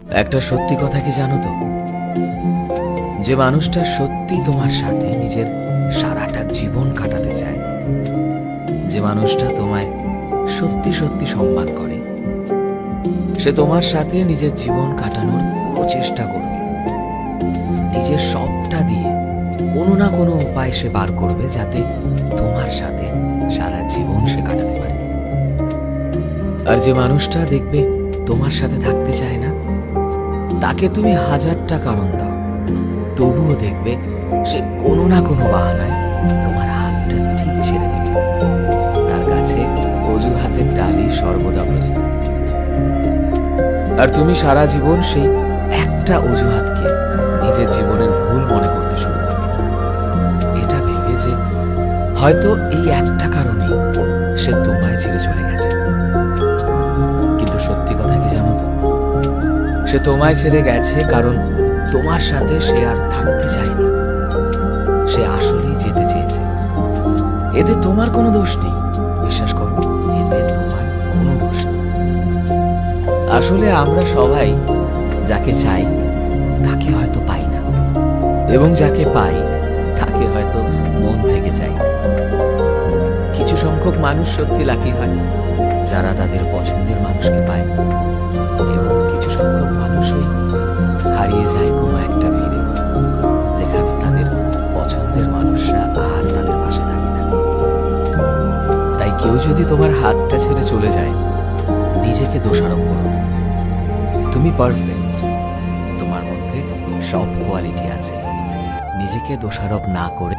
একটা সত্যি কথা কি জানো তো? যে মানুষটা সত্যি তোমার সাথে নিজের সারাটা জীবন কাটাতে চায়, যে মানুষটা তোমায় সত্যি সত্যি সম্মান করে, সে তোমার সাথে নিজের জীবন কাটানোর পুরো চেষ্টা করবে। নিজের সবটা দিয়ে কোনো না কোনো উপায় সে বার করবে যাতে তোমার সাথে সারা জীবন সে কাটাতে পারে। আর যে মানুষটা দেখবে তোমার সাথে থাকতে চায় না তাকে তুমি হাজারটা কারণ দাও। তবুও দেখবে সে কোনো না কোনো বাহানায় তোমার হাতটা ঠিক ছেড়ে দেবে। তার কাছে অজুহাতের ডালি সর্বদা প্রস্তুত। আর তুমি সারা জীবন সেই একটা অজুহাতকে নিজের জীবনের ভুল মনে করতে শুরু করবে। এটা ভেবে যে হয়তো এই একটা কারণে সে তোমায় ছেড়ে চলে গেছে। সে তোমায় ছেড়ে গেছে, কারণ তোমার সাথে সে আর থাকতে চায়নি। সে আসলেই যেতে চেয়েছে। এতে তোমার কোনো দোষ নেই, বিশ্বাস করো, এতে তোমার কোনো দোষ নেই। আসলে আমরা সবাই যাকে চাই, তাকে হয়তো পাই না। এবং যাকে পাই, তাকে হয়তো মন থেকে চাই। কিছু সংখ্যক মানুষ সত্যি লাকি হয়, যারা তাদের পছন্দের মানুষকে পায়। এবং কেউ যদি তোমার হাতটা ছেড়ে চলে যায়, নিজেকে দোষারোপ করো। তুমি পারফেক্ট তোমার মধ্যে সব কোয়ালিটি আছে। নিজেকে দোষারোপ না করে